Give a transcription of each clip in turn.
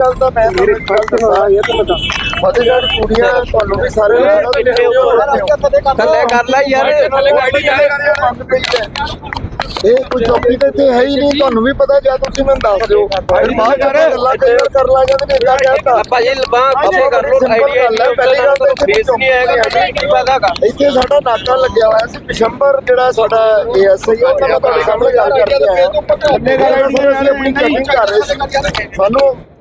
ਗੱਲ ਤਾਂ ਮੈਂ ਮੇਰੇ ਦੱਸਾਂ ਇਹ ਤਾਂ ਪਤਾ ਫਤਿਹਗੜ੍ਹ ਕੁੜੀਆਂ ਤੁਹਾਨੂੰ ਵੀ ਸਾਰੇ ਥੱਲੇ ਕਰ ਲੈ ਯਾਰ। ਥੱਲੇ ਗਾੜੀ ਇਹ ਕੋਈ ਚੌਕੀ ਤੇ ਇੱਥੇ ਹੈ ਹੀ ਨਹੀਂ ਤੁਹਾਨੂੰ ਵੀ ਪਤਾ ਜਾਂ ਤੁਸੀਂ ਮੈਨੂੰ ਦੱਸ ਦਿਓ। ਫਿਰ ਬਾਅਦ ਚ ਆਪਾਂ ਗੱਲਾਂ ਕਲੀਅਰ ਕਰ ਲਾਂਗੇ ਤੇ ਇਦਾਂ ਕਹਿਤਾ ਭਾਜੀ ਲਬਾਂ ਪਿੱਛੇ ਕਰ ਲੋ ਆਈਡੀਆ ਪਹਿਲੀ ਗੱਲ ਤਾਂ ਇੱਥੇ ਫੇਸ ਨਹੀਂ ਆਏਗਾ ਕੀ ਪਤਾ ਹੈਗਾ। ਇੱਥੇ ਸਾਡਾ ਨਾਕਾ ਲੱਗਿਆ ਹੋਇਆ ਸੀ ਪਿਸ਼ੰਬਰ ਜਿਹੜਾ ਸਾਡਾ ਏਐਸਆਈ ਉਹ ਤਾਂ ਮੈਂ ਤੁਹਾਡੇ ਸਾਹਮਣੇ ਗੱਲ ਕਰਕੇ ਆਇਆ ਅੰਨੇ ਗੱਲ ਸਰ ਅਸੀਂ ਆਪਣੀ ਚੈਕਿੰਗ ਕਰ ਰਹੇ ਸੀ। ਸਾਨੂੰ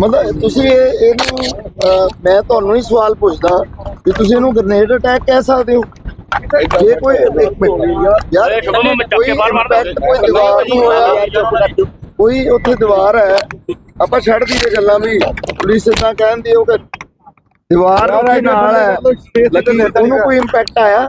ਮਤਲਬ ਤੁਸੀਂ ਇਹ ਇਹਨੂੰ ਮੈਂ ਤੁਹਾਨੂੰ ਹੀ ਸਵਾਲ ਪੁੱਛਦਾ ਕਿ ਤੁਸੀਂ ਇਹਨੂੰ ਗ੍ਰੇਨੇਡ ਅਟੈਕ ਕਹਿ ਸਕਦੇ ਹੋ? ਜੇ ਕੋਈ ਇੱਕ ਮਿੰਟ ਯਾਰ ਕੋਈ impact ਕੋਈ ਦੀਵਾਰ ਨੂੰ ਹੋਇਆ ਕੋਈ ਉੱਥੇ ਦੀਵਾਰ ਹੈ ਆਪਾਂ ਛੱਡ ਦੀ ਤੇ ਗੱਲਾਂ ਵੀ ਪੁਲਿਸ ਇਦਾਂ ਕਹਿੰਦੀ ਉਹ ਕਿ ਦੀਵਾਰ ਉਹਦੇ ਨਾਲ ਹੈ। ਲੇਕਿਨ ਉਹਨੂੰ ਕੋਈ ਇੰਪੈਕਟ ਆਇਆ?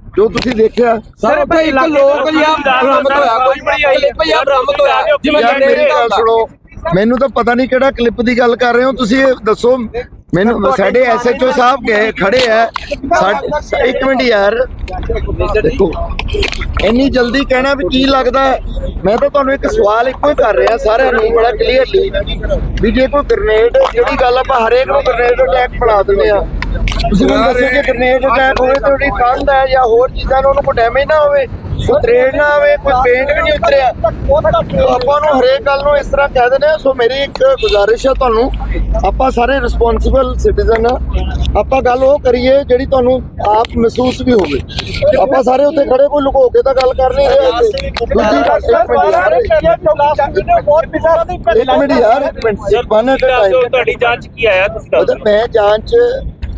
ਜੋ ਤੁਸੀਂ ਦੇਖਿਆ ਸਰ ਇੱਥੇ ਇੱਕ ਲੋਕ ਜਾਂ ਬਰਾਮਦ ਹੋਇਆ ਕੋਈ ਬੜੀ ਆਈ ਜਾਂ ਬਰਾਮਦ ਹੋਇਆ ਜਿਵੇਂ ਮੇਰੀ ਗੱਲ ਸੁਣੋ। ਮੈਨੂੰ ਤਾਂ ਪਤਾ ਨਹੀਂ ਕਿਹੜਾ ਕਲਿੱਪ ਦੀ ਗੱਲ ਕਰ ਰਹੇ ਹੋ ਤੁਸੀਂ ਇਹ ਦੱਸੋ। ਮੈਨੂੰ ਸਾਡੇ ਐਸਐਚਓ ਸਾਹਿਬ ਗਏ ਖੜੇ ਆ। ਇੱਕ ਮਿੰਟ ਯਾਰ। ਦੇਖੋ ਇੰਨੀ ਜਲਦੀ ਕਹਿਣਾ ਵੀ ਕੀ ਲੱਗਦਾ? ਮੈਂ ਤਾਂ ਤੁਹਾਨੂੰ ਇੱਕ ਸਵਾਲ ਇੱਕੋ ਹੀ ਕਰ ਰਿਹਾ ਸਾਰਿਆਂ ਨੂੰ ਬੜਾ ਕਲੀਅਰਲੀ ਵੀ ਜੇ ਕੋਈ ਗ੍ਰਨੇਡ ਜਿਹੜੀ ਗੱਲ ਆਪਾਂ ਹਰੇਕ ਨੂੰ ਗ੍ਰਨੇਡ ਅਟੈਕ ਬਣਾ ਦਿੰਦੇ ਆ ਤੁਸੀਂ ਮੈਨੂੰ ਦੱਸੋ ਕਿ ਗ੍ਰਨੇਡ ਅਟੈਕ ਹੋਵੇ ਤੇ ਉਹਦੀ ਕੰਧ ਹੈ ਜਾਂ ਹੋਰ ਚੀਜ਼ਾਂ ਨੂੰ ਉਹਨੂੰ ਕੋਈ ਡੈਮੇਜ ਨਾ ਹੋਵੇ? ਤਰੇੜ ਨਾ ਆਵੇ ਕੋਈ ਪੇਂਟ ਵੀ ਨਹੀਂ ਉਤਰਿਆ। ਆਪਾਂ ਨੂੰ ਹਰੇਕ ਗੱਲ ਨੂੰ ਇਸ ਤਰ੍ਹਾਂ ਕਹਿ ਦਿੰਦੇ ਆ ਸੋ ਮੇਰੀ ਇੱਕ ਗੁਜ਼ਾਰਿਸ਼ ਹੈ ਤੁਹਾਨੂੰ। ਆਪਾਂ ਸਾਰੇ ਰਿਸਪੌਂਸਿਬਲ ਸਿਟੀਜ਼ਨ ਆ ਆਪਾਂ ਗੱਲ ਉਹ ਕਰੀਏ ਜਿਹੜੀ ਤੁਹਾਨੂੰ ਆਪ ਮਹਿਸੂਸ ਵੀ ਹੋਵੇ। ਆਪਾਂ ਸਾਰੇ ਉੱਥੇ ਖੜੇ ਕੋਈ ਲੁਕੋ ਕੇ ਤਾਂ ਗੱਲ ਕਰ ਨਹੀਂ ਰਹੇ ਇੱਕ ਮਿੰਟ ਯਾਰ ਇੱਕ ਮਿੰਟ ਵਨ ਐਟ ਟਾਈਮ ਤੁਹਾਡੀ ਜਾਂਚ ਕੀ ਆਇਆ ਤੁਸੀਂ ਮੈਂ ਜਾਂਚ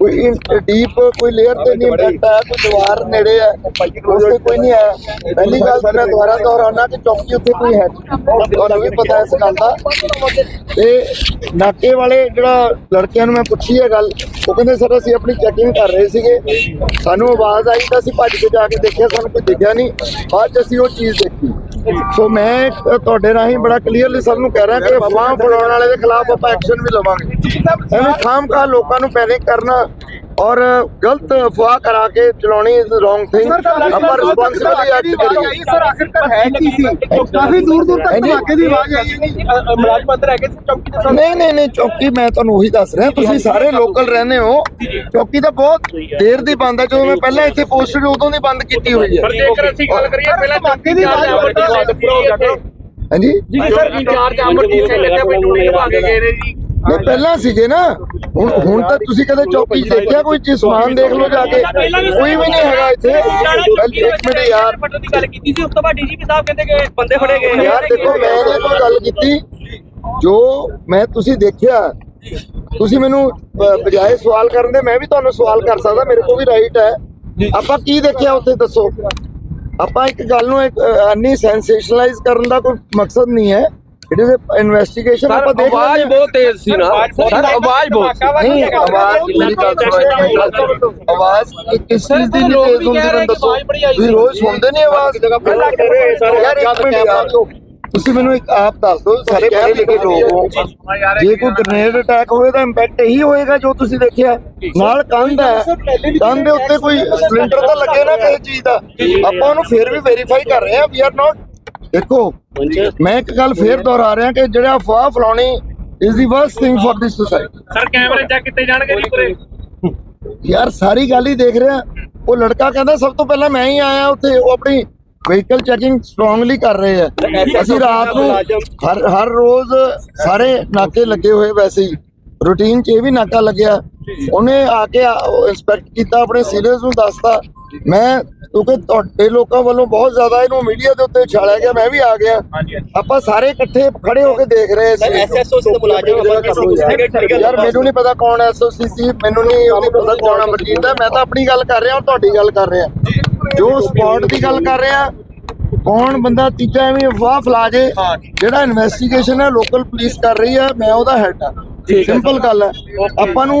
ਕੋਈ ਡੀਪ ਕੋਈ ਲੇਅਰ ਤੇ ਨਹੀਂ ਇੰਪੈਕਟ ਆਇਆ ਕੋਈ ਦੀਵਾਰ ਨੇੜੇ ਹੈ ਉਸ ਕੋਈ ਨਹੀਂ ਆਇਆ ਪਹਿਲੀ ਗੱਲ ਤਾਂ ਮੈਂ ਦੁਬਾਰਾ ਦੁਹਰਾਉਣਾ ਕਿ ਚੌਕੀ ਉੱਥੇ ਕੋਈ ਹੈ ਤੁਹਾਨੂੰ ਵੀ ਪਤਾ ਇਸ ਗੱਲ ਦਾ। ਤੇ ਨਾਕੇ ਵਾਲੇ ਜਿਹੜਾ ਲੜਕਿਆਂ ਨੂੰ ਮੈਂ ਪੁੱਛੀ ਹੈ ਗੱਲ ਉਹ ਕਹਿੰਦੇ ਸਰ ਅਸੀਂ ਆਪਣੀ ਚੈਕਿੰਗ ਕਰ ਰਹੇ ਸੀਗੇ। ਸਾਨੂੰ ਆਵਾਜ਼ ਆਈ ਤਾਂ ਅਸੀਂ ਭੱਜ ਕੇ ਜਾ ਕੇ ਦੇਖਿਆ ਸਾਨੂੰ ਕੋਈ ਦਿਖਿਆ ਨਹੀਂ। ਬਾਅਦ ਅਸੀਂ ਉਹ ਚੀਜ਼ ਦੇਖੀ। ਸੋ ਮੈਂ ਤੁਹਾਡੇ ਰਾਹੀਂ ਬੜਾ ਕਲੀਅਰਲੀ ਸਭ ਨੂੰ ਕਹਿ ਰਿਹਾ ਕਿ ਅਫਵਾਹ ਫੈਲਾਉਣ ਵਾਲੇ ਦੇ ਖਿਲਾਫ ਆਪਾਂ ਐਕਸ਼ਨ ਵੀ ਲਵਾਂਗੇ। ਐਵੇਂ ਖਾਮਖਾ ਲੋਕਾਂ ਨੂੰ ਪੈਨਿਕ ਕਰਨਾ ਔਰ ਗਲਤ ਅਫਵਾਹ ਕਰਾ ਕੇ ਚਲਾਉਣੀ ਇਜ਼ ਰੋਂਗ ਥਿੰਗ ਆਪਾਂ ਰਿਸਪੌਂਸਿਬਿਲੀ ਐਕਟ ਕਰੀਏ। ਸਰ ਆਖਿਰਕਾਰ ਹੈ ਕੀ ਸੀ? ਕਾਫੀ ਦੂਰ ਦੂਰ ਤੱਕ ਧਮਾਕੇ ਦੀ ਆਵਾਜ਼ ਆਈ। ਹੈ ਮੁਲਾਜ਼ਮ ਅੰਦਰ ਹੈਗੇ ਸੀ ਚੌਕੀ ਦੇ ਨਹੀਂ ਨਹੀਂ ਨਹੀਂ ਚੌਕੀ ਮੈਂ ਤੁਹਾਨੂੰ ਉਹੀ ਦੱਸ ਰਿਹਾ। ਤੁਸੀਂ ਸਾਰੇ ਲੋਕਲ ਰਹਿੰਦੇ ਹੋ। ਚੌਕੀ ਤਾਂ ਬਹੁਤ ਦੇਰ ਦੀ ਬੰਦ ਹੈ। ਜਦੋਂ ਮੈਂ ਪਹਿਲਾਂ ਇੱਥੇ ਪੋਸਟਡ ਉਦੋਂ ਦੀ ਬੰਦ ਕੀਤੀ ਹੋਈ ਹੈ। ਪਰ ਜੇਕਰ ਅਸੀਂ ਗੱਲ ਕਰੀਏ ਪਹਿਲਾਂ ਧਮਾਕੇ ਦੀ ਆਵਾਜ਼ ਹਾਂਜੀ? ਜੀ ਸਰ ਇੰਚਾਰਜ ਅਮਰਜੀਤ ਸਿੰਘ ਇੱਥੇ ਡਿਊਟੀ ਨਿਭਾ ਕੇ ਗਏ ਨੇ ਜੀ। ਨਹੀਂ ਪਹਿਲਾਂ ਸੀਗੇ ਨਾ। ਹੁਣ ਹੁਣ ਤਾਂ ਤੁਸੀਂ ਕਦੇ ਚੌਕੀ 'ਚ ਦੇਖਿਆ ਕੋਈ ਚੀਜ਼ ਸਮਾਨ ਦੇਖ ਲਓ ਜਾ ਕੇ? ਕੋਈ ਵੀ ਨਹੀਂ ਹੈਗਾ ਇੱਥੇ। ਪਹਿਲੀ- ਇੱਕ ਮਿੰਟ ਯਾਰ। ਫਟਣ ਦੀ ਗੱਲ ਕੀਤੀ ਸੀ ਉਸ ਤੋਂ ਬਾਅਦ ਡੀਜੀਪੀ ਸਾਹਿਬ ਕਹਿੰਦੇ ਕਿ ਬੰਦੇ ਫੜੇ ਗਏ ਨੇ। ਯਾਰ ਦੇਖੋ ਮੈਂ ਇਹ ਕੋਈ ਗੱਲ ਕੀਤੀ। ਜੋ ਮੈਂ ਤੁਸੀਂ ਦੇਖਿਆ ਤੁਸੀਂ ਮੈਨੂੰ ਬਜਾਏ ਸਵਾਲ ਕਰਨ ਦੇ ਮੈਂ ਵੀ ਤੁਹਾਨੂੰ ਸਵਾਲ ਕਰ ਸਕਦਾ ਮੇਰੇ ਕੋਲ ਵੀ ਰਾਈਟ ਹੈ। ਆਪਾਂ ਕੀ ਦੇਖਿਆ ਉੱਥੇ ਦੱਸੋ? ਆਪਾਂ ਇੱਕ ਗੱਲ ਨੂੰ ਇੱਕ ਅੰਨੀ ਸੈਂਸੇਸ਼ਨਲਾਈਜ਼ ਕਰਨ ਦਾ ਕੋਈ ਮਕਸਦ ਨਹੀਂ ਹੈ। ਇਟ ਇਜ਼ ਇਨਵੈਸਟੀਗੇਸ਼ਨ ਆਪਾਂ ਦੇਖ ਆਵਾਜ਼। ਬਹੁਤ ਤੇਜ਼ ਸੀ ਨਾ। ਸਰ ਆਵਾਜ਼ ਬਹੁਤ ਨਹੀਂ ਆਵਾਜ਼ ਮੇਰੀ ਗੱਲ ਸੁਣੋ ਆਵਾਜ਼ ਕਿ- ਕਿਸ ਚੀਜ਼ ਦੀ ਨਹੀਂ ਤੇਜ਼ ਹੁੰਦੀ ਮੈਨੂੰ ਦੱਸੋ। ਤੁਸੀਂ ਰੋਜ਼ ਸੁਣਦੇ ਨਹੀਂ ਆਵਾਜ਼। ਯਾਰ ਇੱਕ ਮਿੰਟ ਯਾਰ ਤੁਸੀਂ ਮੈਨੂੰ ਇੱਕ ਆਪ ਦੱਸ ਦਿਓ ਸਾਰੇ ਪੜ੍ਹੇ ਲਿਖੇ ਲੋਕ ਹੋ ਜੇ ਕੋਈ ਗ੍ਰੇਨੇਡ ਅਟੈਕ ਹੋਵੇ ਤਾਂ ਇੰਪੈਕਟ ਇਹੀ ਹੋਏਗਾ ਜੋ ਤੁਸੀਂ ਦੇਖਿਆ। ਨਾਲ ਕੰਧ ਹੈ। ਕੰਧ ਦੇ ਉੱਤੇ ਕੋਈ ਸਪਲਿੰਟਰ ਤਾਂ ਲੱਗੇ ਨਾ ਕਿਸੇ ਚੀਜ਼ ਦਾ। ਆਪਾਂ ਉਹਨੂੰ ਫੇਰ ਵੀ ਵੈਰੀਫਾਈ ਕਰ ਰਹੇ ਹਾਂ ਵੀ ਆਰ ਨਾਟ ਦੇਖੋ ਮੈਂ ਇੱਕ ਗੱਲ ਫੇਰ ਦੁਹਰਾ ਰਿਹਾ ਕਿ ਜਿਹੜਾ ਅਫਵਾਹ ਫਲਾਉਣੀ is the worst thing for this society sir ਕੈਮਰੇ ਚੈੱਕ ਕੀਤੇ ਜਾਣਗੇ ਜੀ ਪੂਰੇ। ਯਾਰ ਸਾਰੀ ਗੱਲ ਹੀ ਦੇਖ ਰਿਹਾ। ਉਹ ਲੜਕਾ ਕਹਿੰਦਾ ਸਭ ਤੋਂ ਪਹਿਲਾਂ ਮੈਂ ਹੀ ਆਇਆ ਉੱਥੇ। ਉਹ ਆਪਣੀ ਵਹੀਕਲ ਚੈਕਿੰਗ ਸਟਰੋਂਗਲੀ ਕਰ ਰਹੇ ਆ। ਅਸੀਂ ਰਾਤ ਨੂੰ ਹਰ ਹਰ ਰੋਜ਼ ਸਾਰੇ ਨਾਕੇ ਲੱਗੇ ਹੋਏ ਵੈਸੇ ਹੀ। ਰੂਟੀਨ 'ਚ ਇਹ ਵੀ ਨਾਕਾ ਲੱਗਿਆ। ਉਹਨੇ ਆ ਕੇ ਇੰਸਪੈਕਟ ਕੀਤਾ ਆਪਣੇ ਸੀਨੀਅਰਸ ਨੂੰ ਦੱਸਤਾ। ਮੈਂ ਕਿਉਂਕਿ ਤੁਹਾਡੇ ਲੋਕਾਂ ਵੱਲੋਂ ਬਹੁਤ ਜ਼ਿਆਦਾ ਇਹਨੂੰ ਮੀਡੀਆ ਦੇ ਉੱਤੇ ਛਾਲਿਆ ਗਿਆ ਮੈਂ ਵੀ ਆ ਗਿਆ। ਆਪਾਂ ਸਾਰੇ ਇਕੱਠੇ ਖੜੇ ਹੋ ਕੇ ਦੇਖ ਰਹੇ ਸੀ। ਐਸਐਸਓ ਸੇ ਮੁਲਾਜ਼ਮ ਯਾਰ ਮੈਨੂੰ ਨਹੀਂ ਪਤਾ ਕੌਣ ਐਸਓਸੀ ਸੀ ਮੈਨੂੰ ਨਹੀਂ ਉਹਦੀ ਪਤਾ ਕੌਣ ਅਮਰਜੀਤ ਹੈ ਮੈਂ ਤਾਂ ਆਪਣੀ ਗੱਲ ਕਰ ਰਿਹਾ ਹਾਂ ਤੁਹਾਡੀ ਗੱਲ ਕਰ ਰਿਹਾ। ਜੋ ਸਪੌਟ ਦੀ ਗੱਲ ਕਰ ਰਿਹਾ ਕੌਣ ਬੰਦਾ ਤੀਜਾ ਐਵੇਂ ਅਫਵਾਹ ਫੈਲਾ ਜੇ ਜਿਹੜਾ ਇਨਵੈਸਟੀਗੇਸ਼ਨ ਹੈ ਲੋਕਲ ਪੁਲਿਸ ਕਰ ਰਹੀ ਹੈ ਮੈਂ ਉਹਦਾ ਹੈਡ ਆ ਸਿੰਪਲ ਗੱਲ ਹੈ। ਆਪਾਂ ਨੂੰ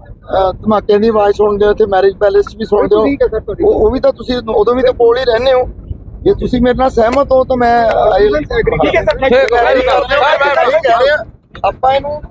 ਧਮਾਕਿਆਂ ਦੀ ਆਵਾਜ਼ ਸੁਣਦੇ ਹੋ ਤੇ ਮੈਰਿਜ ਪੈਲੇਸ ਵੀ ਸੁਣਦੇ ਹੋ ਉਹ ਵੀ ਤਾਂ ਤੁਸੀਂ ਉਦੋਂ ਵੀ ਤਾਂ ਕੋਲ ਹੀ ਰਹਿੰਦੇ ਹੋ ਜੇ ਤੁਸੀਂ ਮੇਰੇ ਨਾਲ ਸਹਿਮਤ ਹੋ ਤਾਂ ਮੈਂ ਠੀਕ ਹੈ ਸਰ ਠੀਕ ਹੈ, very good. ਆਪਾਂ ਇਹਨੂੰ